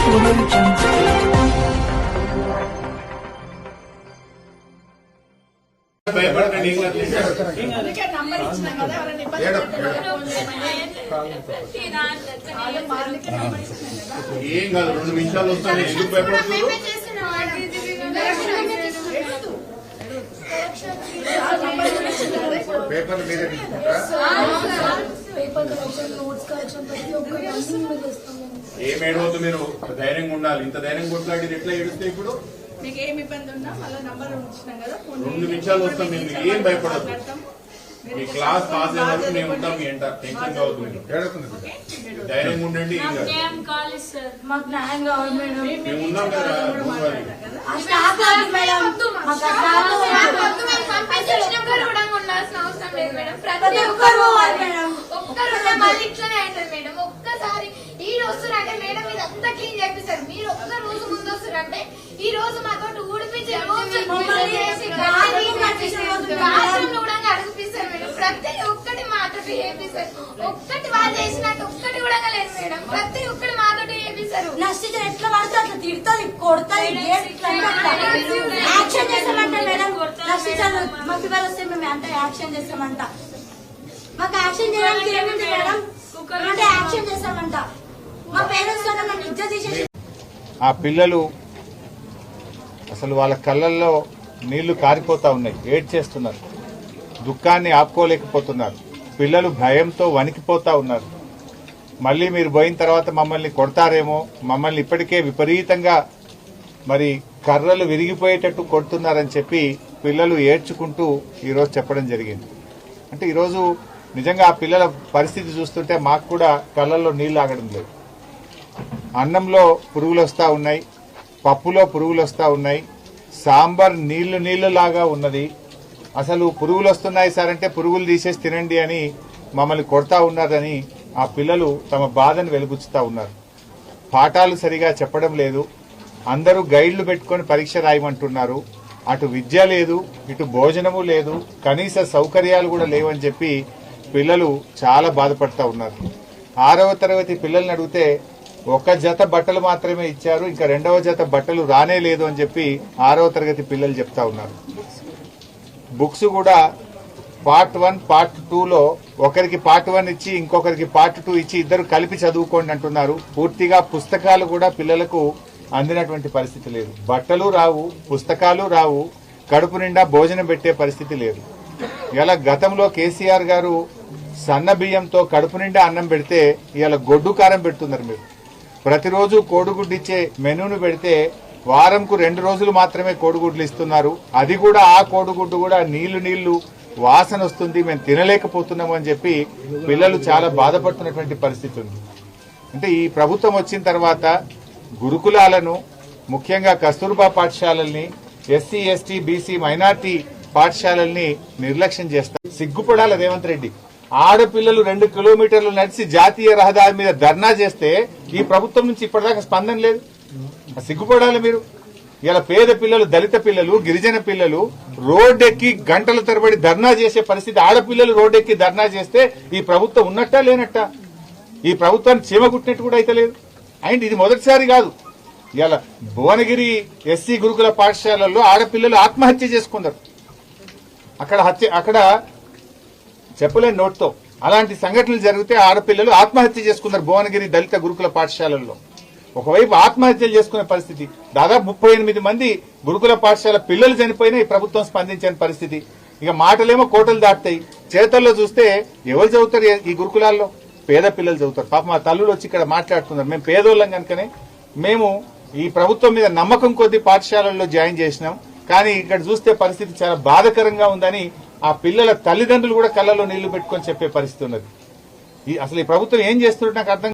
Audio Jungle. భయపడకండి ఏం కాదు. అందుకే నంబర్ ఇచ్చినాం కదా ఎవరైనా ఇబ్బంది పడితే ఫోన్ చేయమని. వాళ్ళు మా అందుకే నంబర్ ఇచ్చినాం కదా. ఏం కాదు రెండు నిమిషాలు వస్తాను ఎందుకు భయపడుతున్నారు పేపర్లు మీరే తీసుకుంటారా? పేపర్ కలెక్షన్ నోట్స్ కలెక్షన్ ప్రతి ఒక్కటి అన్ని మేము చేస్తాం మేము. ఏం ఏడవద్దు మీరు. ధైర్యంగా ఉండాలి. ఇంత ధైర్యం కొట్లాడి ఎట్లా ఏడుస్తే ఇప్పుడు? మీకు ఏం ఇబ్బంది ఉన్నా మళ్ళీ నంబర్ ఇచ్చినాం కదా ఫోన్ రెండు. నిమిషాలు వస్తాం మేము ఏం. మీరు మీ క్లాస్ పాస్ అయ్యే వరకు మేము ఉంటాం మీ ఎంట టెన్షన్ కావద్దు మీరు. ధైర్యంగా ఉండండి మాకు న్యాయం కావాలి మేడం. మేము ఉన్నాం కదా కూడా ఆ స్టాఫ్ వద్దు మేడం. మాకు ఆ స్టాఫ్ వద్దు. ప్రతి ఒక్కరు పోవాలి. మేడం. ఒక్కసారి ఈ రోజు అంటే మేడం ఇదంతా క్లీన్ చేపిస్తారు. మీరు ఒక్క రోజు ముందు వస్తారంటే ఈ రోజు మాతో ఊడిపించి కూడా అడిగిపిస్తారు మేడం. ప్రతి ఒక్కటి మాతో చేపిస్తారు. ఒక్కటి వాళ్ళు చేసినట్టు ఒక్కటి కూడా లేదు మేడం. ప్రతి ఒక్కటి మాతో చేపిస్తారు. నష్టించిన ఎట్లా పడితే అట్లా తిడుతుంది కొడుతుంది గేట్ ఇట్లా అంటే అట్లా. యాక్షన్ చేస్తామంట మేడం నష్టించాలి మాకు ఇవాళ వస్తే మేము అంటే యాక్షన్ చేస్తామంట. మాకు యాక్షన్ చేయడానికి ఏముంది మేడం అంటే యాక్షన్ చేస్తామంట. మా పేరెంట్స్ మేము నిజ తీసేసి ఆ పిల్లలు అసలు వాళ్ళ కళ్ళల్లో నీళ్ళు కారిపోతా ఉన్నాయి. ఏడ్ చేస్తున్నారు దుఃఖాన్ని ఆపుకోలేకపోతున్నారు. పిల్లలు భయంతో వణికిపోతా ఉన్నారు. మళ్ళీ మీరు పోయిన తర్వాత మమ్మల్ని కొడతారేమో మమ్మల్ని ఇప్పటికే విపరీతంగా మరి కర్రలు విరిగిపోయేటట్టు కొడుతున్నారని చెప్పి పిల్లలు ఏడ్చుకుంటూ ఈరోజు చెప్పడం జరిగింది. అంటే ఈరోజు నిజంగా ఆ పిల్లల పరిస్థితి చూస్తుంటే మాకు కూడా కళ్ళల్లో నీళ్ళు ఆగడం లేదు. అన్నంలో పురుగులు వస్తూ ఉన్నాయి పప్పులో పురుగులు వస్తూ ఉన్నాయి సాంబార్ నీళ్ళు నీళ్ళు లాగా ఉన్నది. అసలు పురుగులు వస్తున్నాయి సార్ అంటే పురుగులు తీసేసి తినండి అని మమ్మల్ని కొడతా ఉన్నారని ఆ పిల్లలు తమ బాధను వెలుగుచ్చుతా ఉన్నారు. పాఠాలు సరిగా చెప్పడం లేదు. అందరూ గైడ్లు పెట్టుకొని పరీక్ష రాయమంటున్నారు. అటు విద్య లేదు ఇటు భోజనము లేదు కనీస సౌకర్యాలు కూడా లేవని చెప్పి పిల్లలు చాలా బాధపడతా ఉన్నారు. ఆరవ తరగతి పిల్లల్ని అడిగితే ఒక జత బట్టలు మాత్రమే ఇచ్చారు ఇంకా రెండవ జత బట్టలు రానే లేదు అని చెప్పి ఆరవ తరగతి పిల్లలు చెప్తా ఉన్నారు. బుక్స్ కూడా పార్ట్ వన్ పార్ట్ టూలో ఒకరికి పార్ట్ వన్ ఇచ్చి ఇంకొకరికి పార్ట్ టూ ఇచ్చి ఇద్దరు కలిపి చదువుకోండి అంటున్నారు. పూర్తిగా పుస్తకాలు కూడా పిల్లలకు అందినటువంటి పరిస్థితి లేదు. బట్టలు రావు పుస్తకాలు రావు కడుపు నిండా భోజనం పెట్టే పరిస్థితి లేదు. ఇలా గతంలో కేసీఆర్ గారు సన్న బియ్యంతో కడుపు నిండా అన్నం పెడితే ఇలా గొడ్డు కారం పెడుతున్నారు మీరు. ప్రతిరోజు కోడిగుడ్డు ఇచ్చే మెనూను పెడితే వారంకు రెండు రోజులు మాత్రమే కోడిగుడ్లు ఇస్తున్నారు. అది కూడా ఆ కోడిగుడ్డు కూడా నీళ్ళు నీళ్ళు వాసన వస్తుంది మేము తినలేకపోతున్నాము అని చెప్పి పిల్లలు చాలా బాధపడుతున్నటువంటి పరిస్థితి ఉంది. అంటే ఈ ప్రభుత్వం వచ్చిన తర్వాత గురుకులాలను ముఖ్యంగా కస్తూర్బా పాఠశాలల్ని ఎస్సీ ఎస్టీ బీసీ మైనార్టీ పాఠశాలల్ని నిర్లక్ష్యం చేస్తారు. సిగ్గుపడాల రేవంత్ రెడ్డి. ఆడపిల్లలు రెండు కిలోమీటర్లు నడిచి జాతీయ రహదారి మీద ధర్నా చేస్తే ఈ ప్రభుత్వం నుంచి ఇప్పటిదాకా స్పందన లేదు. సిగ్గుపడాలి మీరు? ఇలా పేద పిల్లలు దళిత పిల్లలు గిరిజన పిల్లలు రోడ్డెక్కి గంటల తరబడి ధర్నా చేసే పరిస్థితి ఆడపిల్లలు రోడ్డెక్కి ధర్నా చేస్తే ఈ ప్రభుత్వం ఉన్నట్టా లేనట్టా? ఈ ప్రభుత్వాన్ని చీమగుట్టినట్టు కూడా అయితే లేదు. అండ్ ఇది మొదటిసారి కాదు. ఇవాళ భువనగిరి ఎస్సీ గురుకుల పాఠశాలల్లో ఆడపిల్లలు ఆత్మహత్య చేసుకున్నారు. అక్కడ హత్య అక్కడ చెప్పలేని నోట్తో అలాంటి సంఘటనలు జరిగితే ఆడపిల్లలు ఆత్మహత్య చేసుకున్నారు భువనగిరి దళిత గురుకుల పాఠశాలల్లో. ఒకవైపు ఆత్మహత్యలు చేసుకునే పరిస్థితి దాదాపు ముప్పై ఎనిమిది మంది గురుకుల పాఠశాల పిల్లలు చనిపోయినా ఈ ప్రభుత్వం స్పందించని పరిస్థితి. ఇక మాటలేమో కోటలు దాటుతాయి. చేతల్లో చూస్తే ఎవరు చదువుతారు ఈ గురుకులాల్లో? పేద పిల్లలు చదువుతారు. పాప మా తల్లులు వచ్చి ఇక్కడ మాట్లాడుతున్నారు. మేము పేదోళ్ళం కనుకనే మేము ఈ ప్రభుత్వం మీద నమ్మకం కొద్ది పాఠశాలల్లో జాయిన్ చేసినాం. కానీ ఇక్కడ చూస్తే పరిస్థితి చాలా బాధకరంగా ఉందని ఆ పిల్లల తల్లిదండ్రులు కూడా కళ్ళలో నీళ్ళు పెట్టుకొని చెప్పే పరిస్థితి ఉన్నది. అసలు ఈ ప్రభుత్వం ఏం చేస్తున్నట్టు నాకు అర్థం